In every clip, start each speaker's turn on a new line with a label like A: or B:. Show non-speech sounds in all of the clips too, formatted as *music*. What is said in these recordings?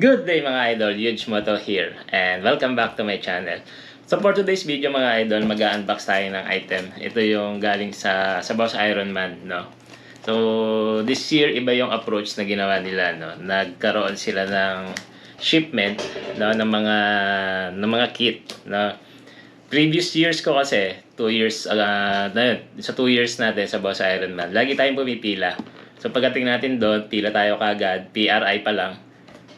A: Good day mga idol, Huge Moto here and welcome back to my channel. So for today's video mga idol, mag-unbox tayo ng item. Ito yung galing sa sa Boss Iron Man, no. So this year iba yung approach na ginawa nila, no. Nagkaroon sila ng shipment no ng mga ng mga kit, no. Previous years ko kasi, 2 years uh, na yun, sa 2 years natin sa Boss Iron Man, lagi tayong pumipila. So pagdating natin doon, pila tayo kagad, PRI pa lang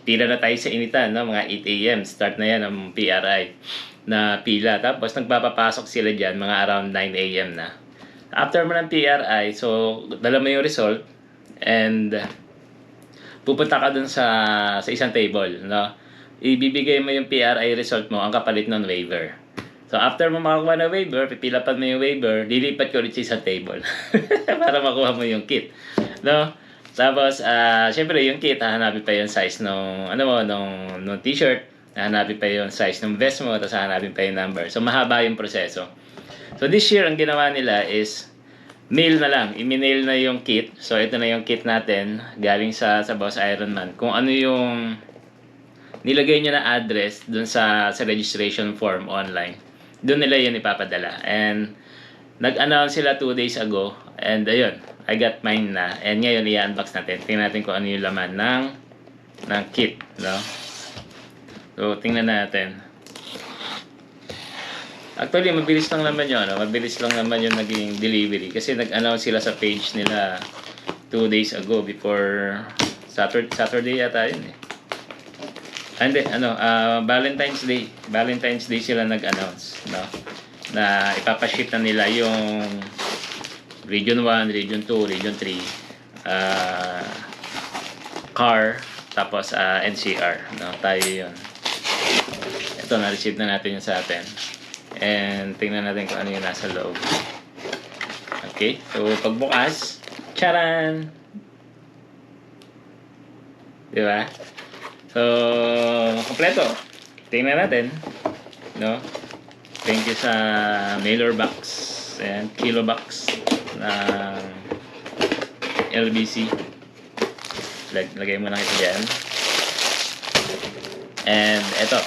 A: pila na tayo sa initan, no? mga 8 a.m. Start na yan ang PRI na pila. Tapos nagpapapasok sila dyan, mga around 9 a.m. na. After mo ng PRI, so dala mo yung result and pupunta ka dun sa, sa isang table. No? Ibibigay mo yung PRI result mo, ang kapalit ng waiver. So after mo makakuha ng waiver, pipila pa mo yung waiver, lilipat ko ulit sa table *laughs* para makuha mo yung kit. No? Tapos, ah, syempre yung kit, hahanapin pa yung size ng, ano mo, nung, nung t-shirt, hahanapin pa yung size ng vest mo, tapos hahanapin pa yung number. So, mahaba yung proseso. So, this year, ang ginawa nila is, mail na lang. I-mail na yung kit. So, ito na yung kit natin, galing sa, sa Boss Iron Man. Kung ano yung nilagay nyo na address dun sa, sa registration form online, dun nila yun ipapadala. And, nag-announce sila two days ago, and ayun, I got mine na. And ngayon, i-unbox natin. Tingnan natin kung ano yung laman ng, ng kit, no? So, tingnan natin. Actually, mabilis lang naman yun, no? Mabilis lang naman yung naging delivery. Kasi nag-announce sila sa page nila two days ago before Saturday, Saturday yata yun eh. Ah, Hindi, ano, ah, Valentine's Day. Valentine's Day sila nag-announce, no? Na ipapaship na nila yung Region 1, Region 2, Region 3, ah, car, tapos ah, NCR, no? Tayo yun. Ito, na-receive na natin yun sa atin. And tingnan natin kung ano yung nasa loob. Okay, so pagbukas, charan! Di ba? So, kompleto. Tingnan natin. No? Thank you sa mailer box and kilo box ng LBC. Lag lagay mo lang ito dyan. And eto,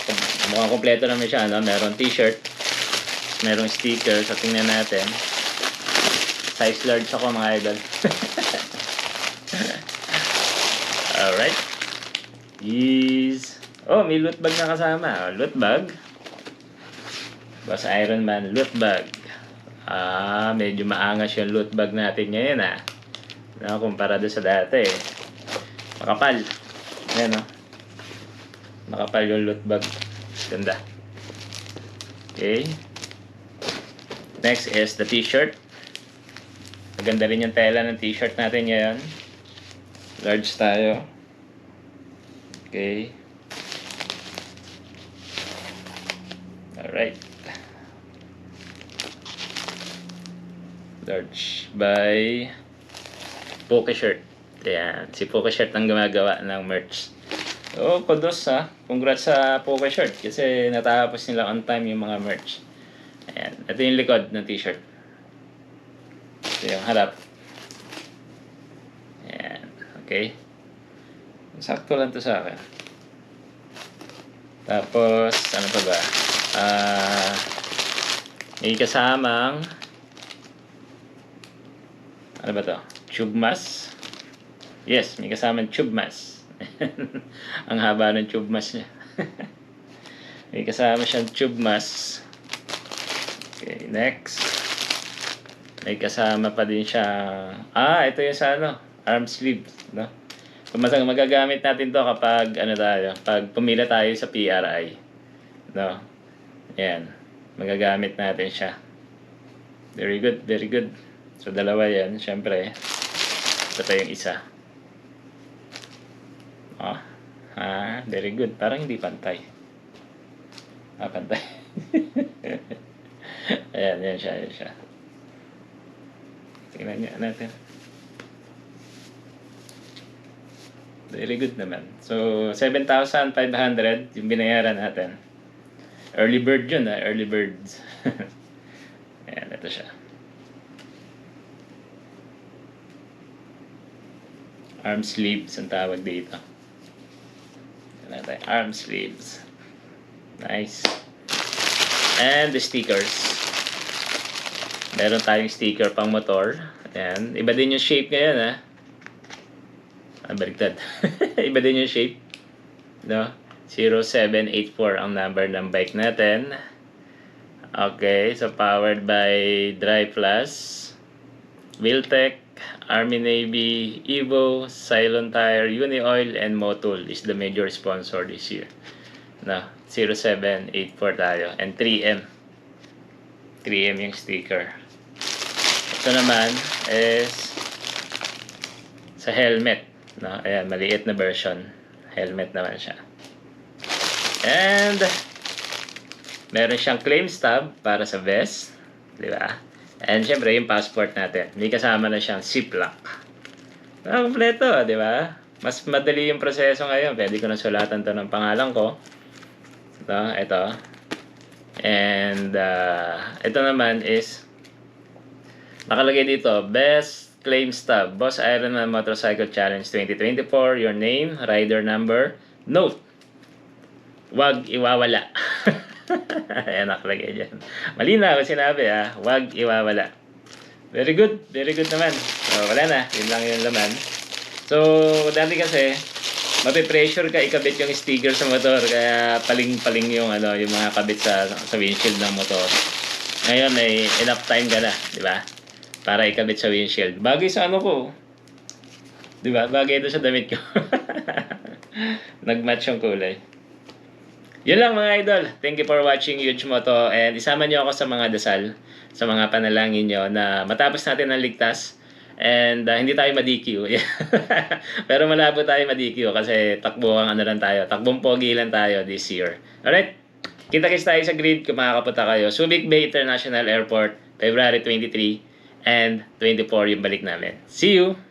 A: mukhang kompleto naman siya. No? Meron t-shirt. Merong sticker. So, tingnan natin. Size large ako mga idol. *laughs* Alright. Is Oh, may loot bag na kasama. Loot bag. Boss Iron Man loot bag. Ah, medyo maangas yung loot bag natin ngayon ah. No, kumpara doon sa dati eh. Makapal. Ayan oh. Makapal yung loot bag. Ganda. Okay. Next is the t-shirt. Maganda rin yung tela ng t-shirt natin ngayon. Large tayo. Okay. Alright. Large by Poke Shirt. Ayan. Si Poke Shirt ang gumagawa ng merch. Oh, kudos ha. Congrats sa Poke Shirt kasi natapos nila on time yung mga merch. Ayan. Ito yung likod ng t-shirt. Ito yung harap. Ayan. Okay. Sakto lang to sa akin. Tapos, ano pa ba? Ah, may kasamang ano ba to? Tube mask? Yes, may kasamang tube mask. *laughs* Ang haba ng tube mask niya. *laughs* may kasama siyang tube mask. Okay, next. May kasama pa din siya. Ah, ito yung sa ano, arm sleeve, no? Mas magagamit natin to kapag ano tayo, pag pumila tayo sa PRI. No? Yan. Magagamit natin siya. Very good, very good. So, dalawa yan, syempre. Ito yung isa. Ah, ah, very good. Parang hindi pantay. Ah, pantay. *laughs* Ayan, yan siya, yan siya. Tingnan niyo natin. Very good naman. So, 7,500 yung binayaran natin. Early bird yun, ah. Early birds. *laughs* Ayan, ito siya. Arm sleeves ang tawag dito. Ito natin. Arm sleeves. Nice. And the stickers. Meron tayong sticker pang motor. Ayan. Iba din yung shape ngayon, ha? Ah, baliktad. *laughs* Iba din yung shape. No? 0784 ang number ng bike natin. Okay, so powered by Drive Plus, Wheeltech, Army Navy, Evo, Cylon Tire, Unioil, and Motul is the major sponsor this year. No, 0784 tayo. And 3M. 3M yung sticker. Ito naman is sa helmet. No, ayan, maliit na version. Helmet naman siya. And meron siyang claim stub para sa vest, di ba? And syempre yung passport natin. May kasama na siyang ziplock. Ah, kompleto, di ba? Mas madali yung proseso ngayon. Pwede ko na sulatan to ng pangalan ko. Ito, ito. And uh, ito naman is nakalagay dito, Best Claim Stub, Boss Ironman Motorcycle Challenge 2024, your name, rider number, note, wag iwawala. *laughs* Ayan, nakalagay dyan. Malinaw sinabi ah, wag iwawala. Very good, very good naman. So, wala na, yun lang yung laman. So, dati kasi, mape-pressure ka ikabit yung sticker sa motor, kaya paling-paling yung ano, yung mga kabit sa sa windshield ng motor. Ngayon ay enough time ka na, di ba? Para ikabit sa windshield. Bagay sa ano ko. Di ba? Bagay ito sa damit ko. *laughs* Nag-match yung kulay. Yun lang mga idol. Thank you for watching Huge Moto and isama niyo ako sa mga dasal, sa mga panalangin niyo na matapos natin ang ligtas and uh, hindi tayo ma-DQ. *laughs* Pero malabo tayo ma-DQ kasi takbo ang ano lang tayo. Takbong pogi lang tayo this year. Alright? Kita-kits tayo sa grid kung makakapunta kayo. Subic Bay International Airport, February 23 and 24 yung balik namin. See you!